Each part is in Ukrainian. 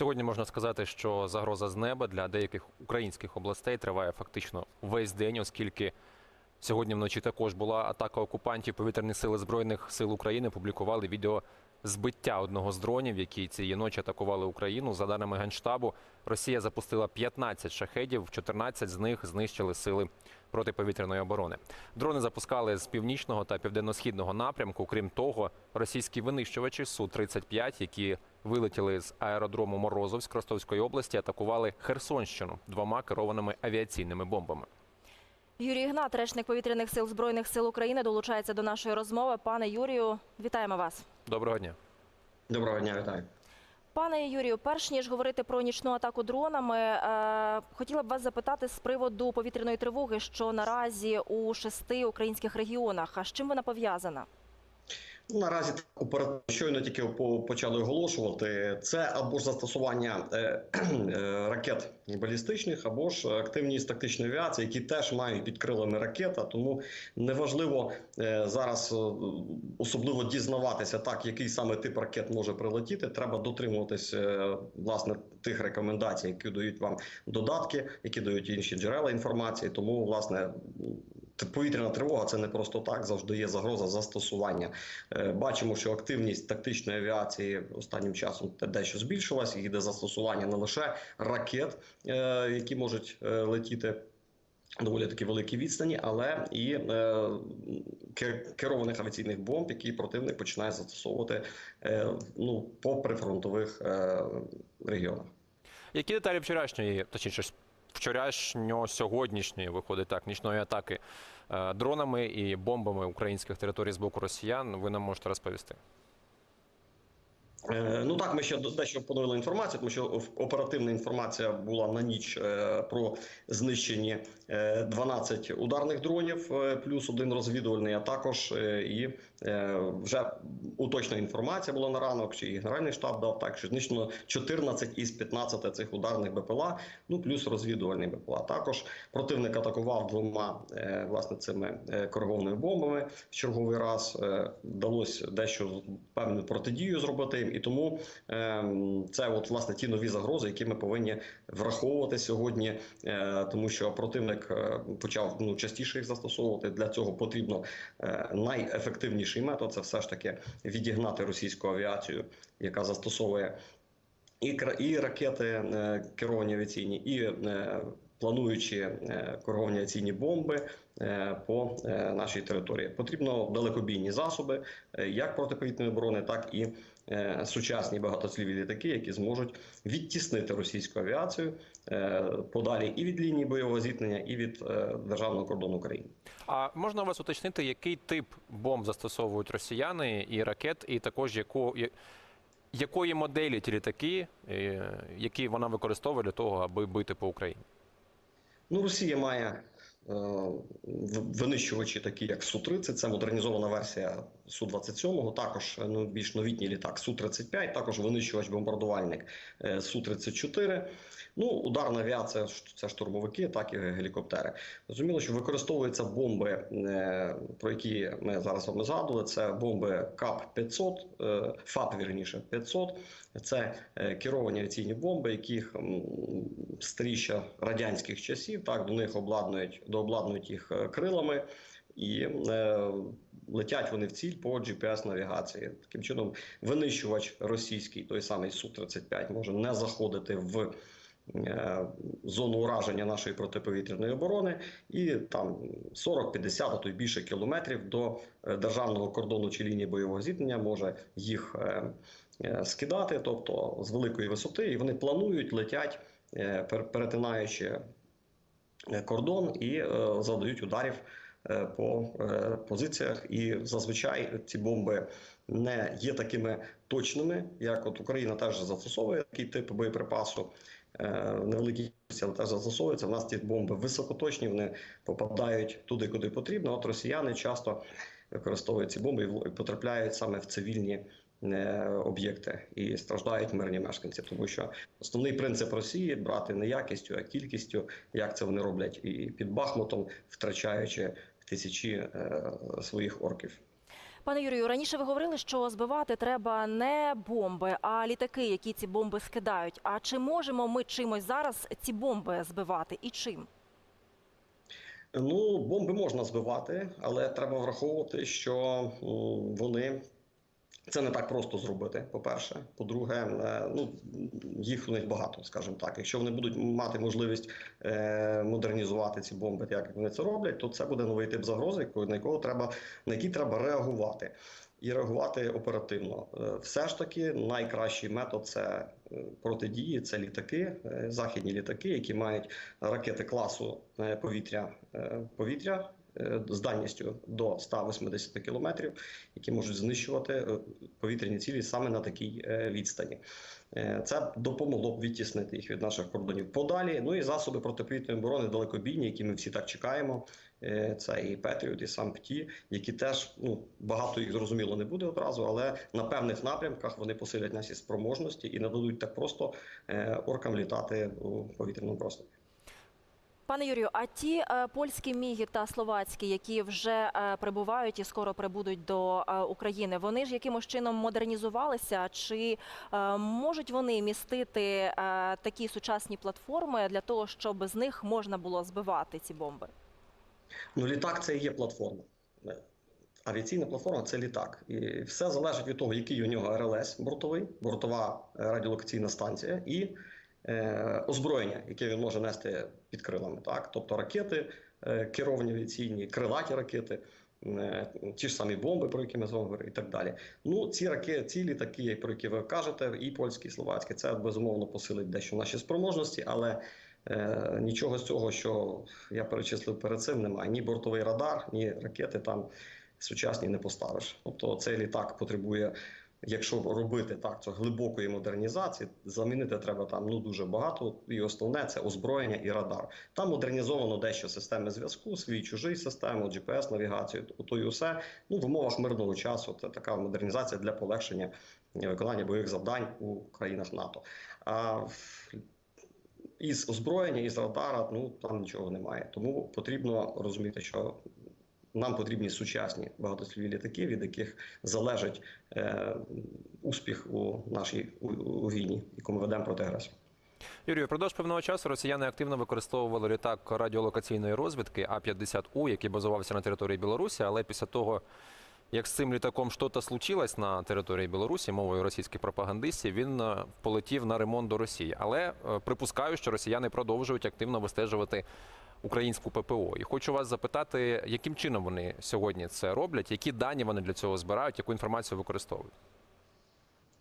Сьогодні можна сказати, що загроза з неба для деяких українських областей триває фактично весь день, оскільки сьогодні вночі також була атака окупантів. Повітряні сили збройних сил України публікували відео збиття одного з дронів, які цієї ночі атакували Україну. За даними генштабу, Росія запустила 15 шахедів, 14 з них знищили сили протиповітряної оборони. Дрони запускали з північного та південно-східного напрямку. Крім того, російські винищувачі су 35 які вилетіли з аеродрому Морозовськ Ростовської області, атакували Херсонщину двома керованими авіаційними бомбами. Юрій Ігнат, речник повітряних сил збройних сил України, долучається до нашої розмови. Пане Юрію, вітаємо вас. Доброго дня. Доброго дня, вітаю. Пане Юрію, перш ніж говорити про нічну атаку дронами, е, хотіла б вас запитати з приводу повітряної тривоги, що наразі у шести українських регіонах. А з чим вона пов'язана? Ну, наразі оперативно щойно тільки по- почали оголошувати. Це або ж застосування е, е, ракет балістичних, або ж активність тактичної авіації, які теж мають під крилами ракета. Тому неважливо е, зараз е, особливо дізнаватися, так який саме тип ракет може прилетіти. Треба дотримуватись е, власне тих рекомендацій, які дають вам додатки, які дають інші джерела інформації. Тому власне. Повітряна тривога це не просто так, завжди є загроза застосування. Е, Бачимо, що активність тактичної авіації останнім часом дещо збільшилась. Йде застосування не лише ракет, е, які можуть е, летіти. Доволі такі великі відстані, але і е, керованих авіаційних бомб, які противник починає застосовувати е, ну, по прифронтових е, регіонах. Які деталі вчорашньої, точніше, вчорашньо-сьогоднішньої, виходить так, нічної атаки е, дронами і бомбами українських територій з боку росіян, ви нам можете розповісти? Е, Ну так, ми ще дещо поновили інформацію, тому що оперативна інформація була на ніч е, про знищені е, 12 ударних дронів, е, плюс один розвідувальний, а також е, і е, вже уточна інформація була на ранок, чи Генеральний штаб дав так, що знищено 14 із 15 цих ударних БПЛА, ну плюс розвідувальний БПЛА. Також противник атакував двома е, власне цими е, коригованими бомбами в черговий раз. Е, Вдалося дещо певну протидію зробити і тому ем, це от власне ті нові загрози, які ми повинні враховувати сьогодні, е, тому що противник е, почав ну частіше їх застосовувати. Для цього потрібно е, найефективніший метод це все ж таки відігнати російську авіацію, яка застосовує і і ракети керовані авіаційні, і плануючі е, керовані авіаційні бомби е, по е, нашій території. Потрібно далекобійні засоби, як протиповітряної оборони, так і сучасні багатоцільові літаки, які зможуть відтіснити російську авіацію подалі і від лінії бойового зіткнення, і від державного кордону України. А можна вас уточнити, який тип бомб застосовують росіяни і ракет, і також яку, якої моделі ті літаки, які вона використовує для того, аби бити по Україні? Ну, Росія має е, винищувачі, такі як Су-30, це модернізована версія Су-27, також е, ну, більш новітній літак Су-35, також винищувач-бомбардувальник е, Су-34. Ну, ударна авіація це штурмовики, так і гелікоптери. Зрозуміло, що використовуються бомби, е, про які ми зараз вам згадували. Це бомби КАП-500, е, ФАП, вірніше, 500. Це керовані авіаційні бомби, яких м, старіше радянських часів. Так до них обладнують дообладнують їх крилами. І летять вони в ціль по GPS-навігації. Таким чином, винищувач російський, той самий Су-35, може не заходити в е, зону ураження нашої протиповітряної оборони, і там 40-50, а то й більше кілометрів до е, державного кордону чи лінії бойового зіткнення може їх е, скидати, тобто з великої висоти, і вони планують, летять, перетинаючи кордон і завдають ударів по е, позиціях. І зазвичай ці бомби не є такими точними, як от Україна теж застосовує такий тип боєприпасу. е, кількості, але теж застосовується. В нас ці бомби високоточні, вони попадають туди, куди потрібно. От росіяни часто використовують ці бомби і потрапляють саме в цивільні е, об'єкти і страждають мирні мешканці, тому що основний принцип Росії брати не якістю, а кількістю, як це вони роблять і під Бахмутом, втрачаючи тисячі е, своїх орків. Пане Юрію, раніше ви говорили, що збивати треба не бомби, а літаки, які ці бомби скидають. А чи можемо ми чимось зараз ці бомби збивати і чим? Ну, бомби можна збивати, але треба враховувати, що вони це не так просто зробити. По-перше, по-друге, е, ну їх у них багато, скажімо так. Якщо вони будуть мати можливість е, модернізувати ці бомби, як вони це роблять, то це буде новий тип загрози, на якого треба на який треба реагувати. І реагувати оперативно. Е, Все ж таки, найкращий метод це протидії, це літаки, західні літаки, які мають ракети класу повітря повітря е, з дальністю до 180 кілометрів, які можуть знищувати е, повітряні цілі саме на такій е, відстані. Це допомогло б відтіснити їх від наших кордонів подалі. Ну і засоби протиповітряної оборони далекобійні, які ми всі так чекаємо. Це і Петріот, і сам ПТІ, які теж ну багато їх зрозуміло не буде одразу, але на певних напрямках вони посилять наші спроможності і не дадуть так просто оркам літати у повітряному просторі. Пане Юрію, а ті е, польські міги та словацькі, які вже е, прибувають і скоро прибудуть до е, України, вони ж якимось чином модернізувалися? Чи можуть вони містити такі сучасні платформи для того, щоб з них можна було збивати ці бомби? Ну, літак це і є платформа. Авіаційна платформа це літак. І все залежить від того, який у нього РЛС бортовий, бортова радіолокаційна станція, і озброєння, яке він може нести під крилами. Так? Тобто ракети е, керовані авіаційні, крилаті ракети, е, ті ж самі бомби, про які ми з вами говорили, і так далі. Ну, ці ракети, ці літаки, про які ви кажете, і польські, і словацькі, це безумовно посилить дещо наші спроможності, але. Е, нічого з цього, що я перечислив перед цим, немає. Ні бортовий радар, ні ракети там сучасні не поставиш. Тобто цей літак потребує, якщо робити так, це глибокої модернізації, замінити треба там ну дуже багато. І основне це озброєння і радар. Там модернізовано дещо системи зв'язку, свій чужий систему, GPS-навігацію, то і усе. Ну в умовах мирного часу. Це така модернізація для полегшення виконання бойових завдань у країнах НАТО. А із озброєння, із радара, ну там нічого немає. Тому потрібно розуміти, що нам потрібні сучасні багатосліві літаки, від яких залежить е, успіх у нашій у, у війні, яку ми ведемо проти агресії. Юрію, впродовж певного часу росіяни активно використовували літак радіолокаційної розвідки А-50У, який базувався на території Білорусі, але після того, як з цим літаком щось случилось на території Білорусі мовою російських пропагандистів, він е, полетів на ремонт до Росії. Але е, припускаю, що росіяни продовжують активно вистежувати українську ППО. І хочу вас запитати, яким чином вони сьогодні це роблять, які дані вони для цього збирають, яку інформацію використовують.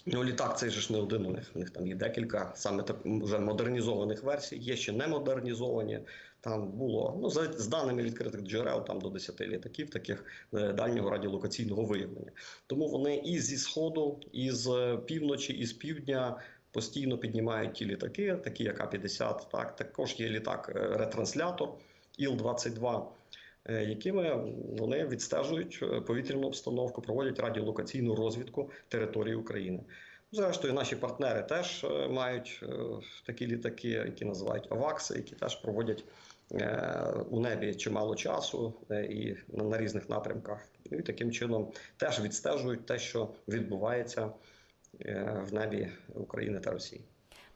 Ну, літак цей же ж не один у них. У них там є декілька саме так вже модернізованих версій. Є ще не модернізовані. Там було ну за з даними відкритих джерел, там до 10 літаків таких е, дальнього радіолокаційного виявлення. Тому вони і зі сходу, і з півночі, і з півдня. Постійно піднімають ті літаки, такі як А-50. Так також є літак е, ретранслятор Іл-22, е, якими вони відстежують е, повітряну обстановку, проводять радіолокаційну розвідку території України. Зрештою, наші партнери теж е, мають е, такі літаки, які називають АВАКСи, які теж проводять е, у небі чимало часу е, і на, різних напрямках. І таким чином теж відстежують те, що відбувається е, в небі України та Росії.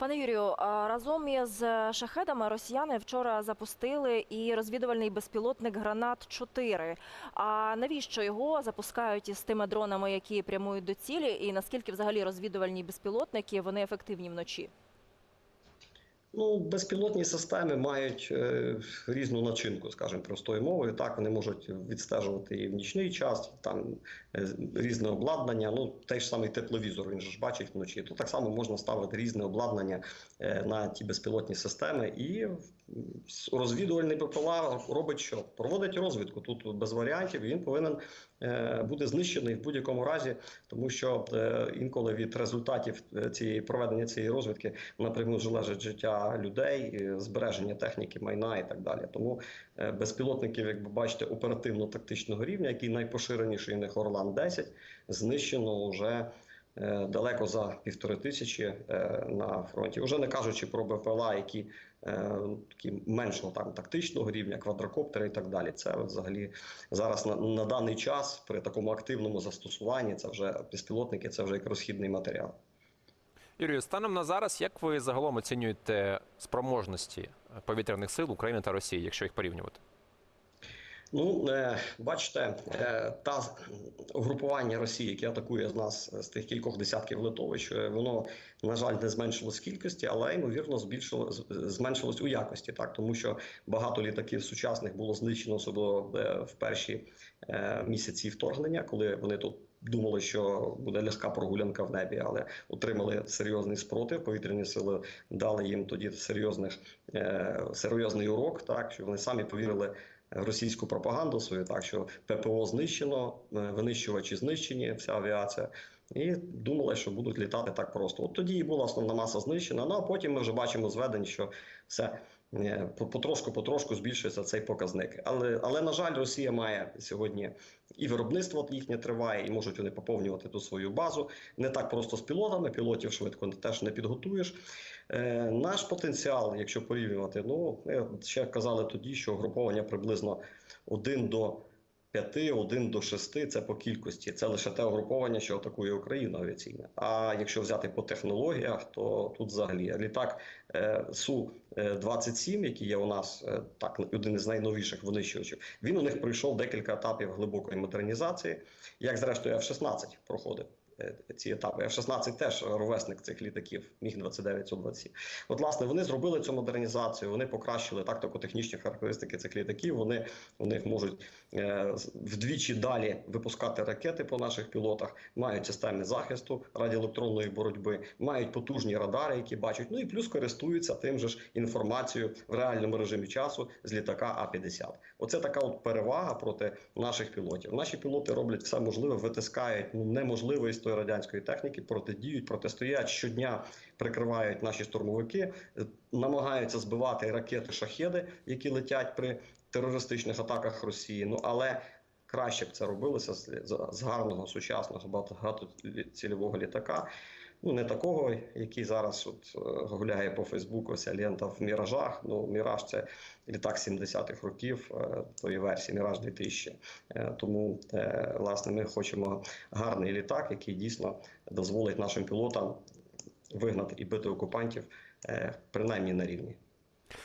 Пане Юрію, разом із шахедами росіяни вчора запустили і розвідувальний безпілотник Гранат 4 А навіщо його запускають із тими дронами, які прямують до цілі? І наскільки взагалі розвідувальні безпілотники вони ефективні вночі? Ну, безпілотні системи мають е, різну начинку, скажімо, простою мовою. Так, вони можуть відстежувати і в нічний час, там е, різне обладнання. Ну, той ж самий тепловізор, він ж бачить вночі. То так само можна ставити різне обладнання е, на ті безпілотні системи. І розвідувальний ППЛА робить що? Проводить розвідку. Тут без варіантів. Він повинен е, бути знищений в будь-якому разі, тому що е, інколи від результатів е, цієї проведення цієї розвідки напряму залежить життя людей, збереження техніки, майна і так далі. Тому безпілотників, як ви бачите, оперативно-тактичного рівня, який найпоширеніший у них Орлан 10 знищено вже далеко за півтори тисячі на фронті. Уже не кажучи про БПЛА, які такі меншого там тактичного рівня, квадрокоптери і так далі. Це взагалі зараз на, на даний час при такому активному застосуванні це вже безпілотники, це вже як розхідний матеріал. Юрію, станом на зараз, як ви загалом оцінюєте спроможності повітряних сил України та Росії, якщо їх порівнювати? Ну, е, бачите, е, та угрупування Росії, яке атакує з нас з тих кількох десятків литовищ, е, воно на жаль не зменшилось кількості, але ймовірно збільшило зменшилось у якості, так тому що багато літаків сучасних було знищено особливо е, в перші е, місяці вторгнення, коли вони тут. Думали, що буде легка прогулянка в небі, але отримали серйозний спротив. Повітряні сили дали їм тоді серйозних е, серйозний урок, так що вони самі повірили російську пропаганду свою, так що ППО знищено, е, винищувачі знищені, вся авіація. І думали, що будуть літати так просто. От тоді і була основна маса знищена. Ну а потім ми вже бачимо зведень, що все е, по- потрошку-потрошку збільшується цей показник. Але, але на жаль, Росія має сьогодні і виробництво їхнє триває, і можуть вони поповнювати ту свою базу. Не так просто з пілотами. Пілотів швидко теж не підготуєш. Е, наш потенціал, якщо порівнювати, ну ще казали тоді, що угруповання приблизно 1 до 5, 1 до 6 – це по кількості. Це лише те угруповання, що атакує Україну авіаційне. А якщо взяти по технологіях, то тут взагалі літак е, Су 27, який є у нас е, так один із найновіших винищувачів. Він у них пройшов декілька етапів глибокої модернізації, як зрештою F-16 проходив. е, Ці етапи F-16 теж ровесник цих літаків міг 29 су 27 От, власне, вони зробили цю модернізацію. Вони покращили тактико-технічні характеристики цих літаків. Вони у них можуть е, вдвічі далі випускати ракети по наших пілотах, мають системи захисту радіоелектронної боротьби, мають потужні радари, які бачать. Ну і плюс користуються тим же ж інформацією в реальному режимі часу з літака А-50. Оце така от перевага проти наших пілотів. Наші пілоти роблять все можливе, витискають ну неможливо із тої радянської техніки, протидіють, протистоять щодня, прикривають наші штурмовики, е, намагаються збивати ракети шахеди, які летять при терористичних атаках Росії. Ну але краще б це робилося з, гарного сучасного багатоцільового літака. Ну, не такого, який зараз от, е, гуляє по Фейсбуку, ця лента в міражах. Ну, міраж це літак 70-х років, е, тої версії, міраж 2000. Е, Тому, власне, ми хочемо гарний літак, який дійсно дозволить нашим пілотам вигнати і бити окупантів е, принаймні на рівні